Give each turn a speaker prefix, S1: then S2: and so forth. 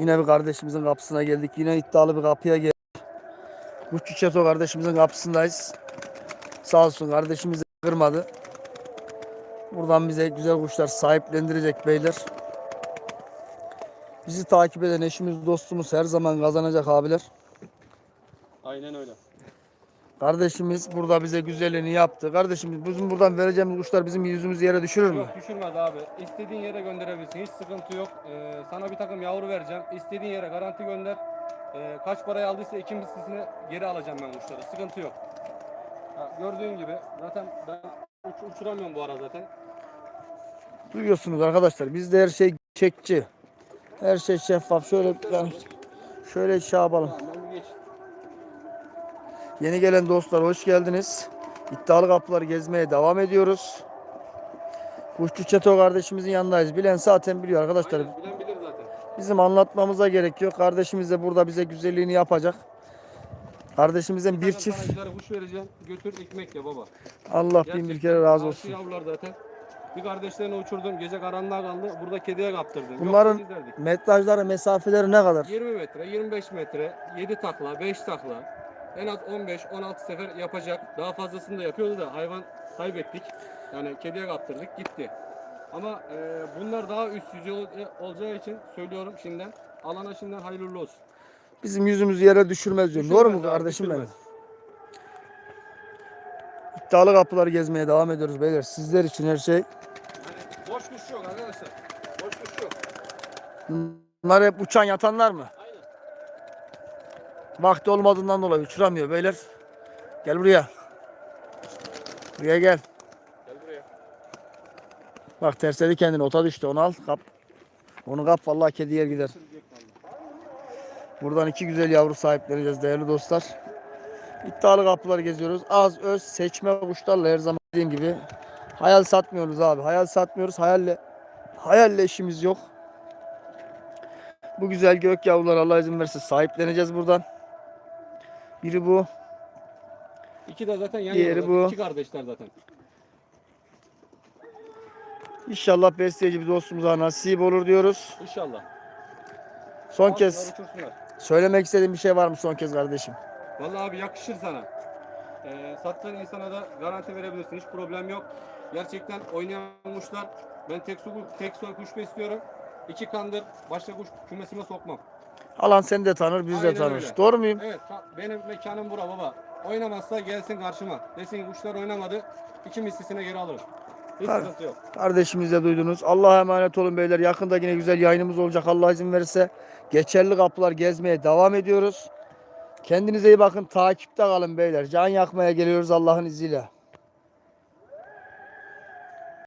S1: Yine bir kardeşimizin kapısına geldik. Yine iddialı bir kapıya geldik. Kuşçu Çeto kardeşimizin kapısındayız. Sağ olsun kardeşimizi kırmadı. Buradan bize güzel kuşlar sahiplendirecek beyler. Bizi takip eden eşimiz dostumuz her zaman kazanacak abiler.
S2: Aynen öyle.
S1: Kardeşimiz burada bize güzelliğini yaptı. Kardeşimiz bizim buradan vereceğimiz kuşlar bizim yüzümüzü yere düşürür mü?
S2: Yok düşürmez abi. İstediğin yere gönderebilirsin. Hiç sıkıntı yok. Ee, sana bir takım yavru vereceğim. İstediğin yere garanti gönder. Ee, kaç paraya aldıysa iki mislisini geri alacağım ben kuşları. Sıkıntı yok. Ha, gördüğün gibi zaten ben uç, uçuramıyorum bu ara zaten.
S1: Duyuyorsunuz arkadaşlar. Bizde her şey çekçi. Her şey şeffaf. Şöyle şöyle şey yapalım.
S2: Tamam ben bir geç.
S1: Yeni gelen dostlar hoş geldiniz. İddialı kapıları gezmeye devam ediyoruz. Kuşçu Çeto kardeşimizin yanındayız. Bilen zaten biliyor arkadaşlar.
S2: Aynen, bilen bilir zaten.
S1: Bizim anlatmamıza gerek yok. Kardeşimiz de burada bize güzelliğini yapacak. Kardeşimizden bir
S2: Sana
S1: çift.
S2: güzel kuş vereceğim. Götür ekmek ye baba.
S1: Allah bin bir kere razı olsun.
S2: yavrular zaten. Bir kardeşlerini uçurdum. Gece karanlığa kaldı. Burada kediye kaptırdım. Yok,
S1: Bunların metrajları, mesafeleri ne kadar?
S2: 20 metre, 25 metre, 7 takla, 5 takla. En az 15-16 sefer yapacak. Daha fazlasını da yapıyordu da hayvan kaybettik. Yani kediye kaptırdık gitti. Ama e, bunlar daha üst yüzey ol- olacağı için söylüyorum şimdiden. Alana şimdiden hayırlı olsun.
S1: Bizim yüzümüzü yere düşürmez diyorum. Doğru mu
S2: Düşürmez abi,
S1: kardeşim benim?
S2: düşürmez.
S1: İddialı kapıları gezmeye devam ediyoruz beyler. Sizler için her şey.
S2: Yani boş kuş yok arkadaşlar. Boş kuş yok.
S1: Bunlar hep uçan yatanlar mı? Vakti olmadığından dolayı uçuramıyor beyler. Gel buraya. Buraya gel.
S2: Gel buraya.
S1: Bak tersledi kendini ota düştü onu al kap. Onu kap vallahi kedi yer gider. Buradan iki güzel yavru sahipleneceğiz değerli dostlar. İddialı kapıları geziyoruz. Az öz seçme kuşlarla her zaman dediğim gibi. Hayal satmıyoruz abi. Hayal satmıyoruz. Hayalle hayalle işimiz yok. Bu güzel gök yavrular Allah izin verirse sahipleneceğiz buradan. Biri bu.
S2: İki de zaten yan
S1: Diğeri
S2: yana.
S1: bu.
S2: İki kardeşler zaten.
S1: İnşallah besleyici bir dostumuza nasip olur diyoruz.
S2: İnşallah.
S1: Son kez
S2: uçursunlar.
S1: söylemek istediğim bir şey var mı son kez kardeşim?
S2: Vallahi abi yakışır sana. Ee, sattığın insana da garanti verebilirsin. Hiç problem yok. Gerçekten oynayan kuşlar. Ben tek, su, tek soy kuş besliyorum. İki kandır. Başka kuş kümesime sokmam.
S1: Alan seni de tanır, biz de
S2: Aynen
S1: tanır.
S2: öyle.
S1: Doğru muyum?
S2: Evet ka- benim mekanım bura baba. Oynamazsa gelsin karşıma. Desin kuşlar oynamadı. İki mislisine geri alırım. Hiç
S1: Tabii.
S2: sıkıntı yok.
S1: Kardeşimiz de duydunuz. Allah'a emanet olun beyler. Yakında yine güzel yayınımız olacak Allah izin verirse. Geçerli kapılar gezmeye devam ediyoruz. Kendinize iyi bakın. Takipte kalın beyler. Can yakmaya geliyoruz Allah'ın izniyle.